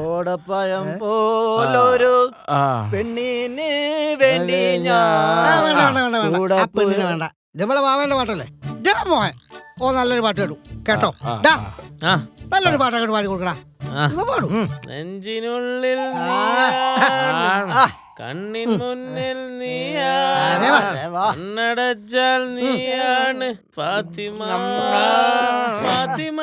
ഓടപ്പഴം പോലൊരു ആ. പെണ്ണിന് വേണ്ടി ഞാൻ വേണ്ട നമ്മളെ ബാബാന്റെ പാട്ടല്ലേ? മോൻ ഓ നല്ലൊരു പാട്ട് കേട്ടു. കേട്ടോ? നല്ലൊരു പാട്ട് അങ്ങോട്ട് പാടി കൊടുക്കടാ. പാടും. നെഞ്ചിനുള്ളിൽ ആ. കണ്ണിൻ മുന്നിൽ നീയാടച്ചാൽ നീയാണ്. ഫാത്തിമ ഫാത്തിമ.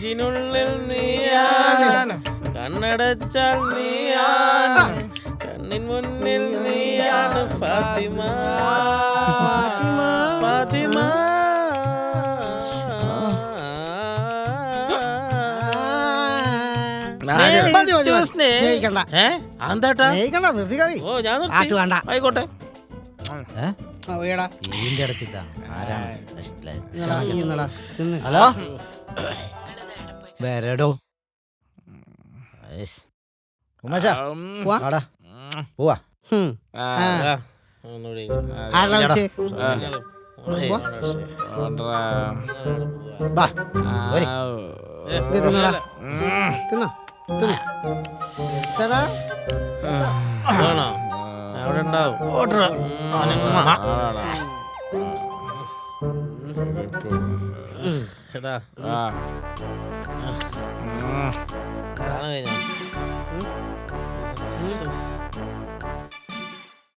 നെഞ്ചിനുള്ളിൽ നീയാണ്. കണ്ണടച്ചാൽ നീയാണ്. കണ്ണിൻ മുന്നിൽ നീയാണ് ഫാത്തിമ. ഫാത്തിമ. ആയിക്കോട്ടെ. ഹലോ? വരടോ ഉമേഷ പോവാ. ഹും. ആ, ഒന്നുകൂടി. ആരെടാ വിളിച്ചേ? ബാ. ഒരു. ഇത് തിന്നടാ. തിന്നോ. തിന്ന്. വേണോ അവിടെ ഉണ്ടാവും. ഓർഡർ എടാ സാധനം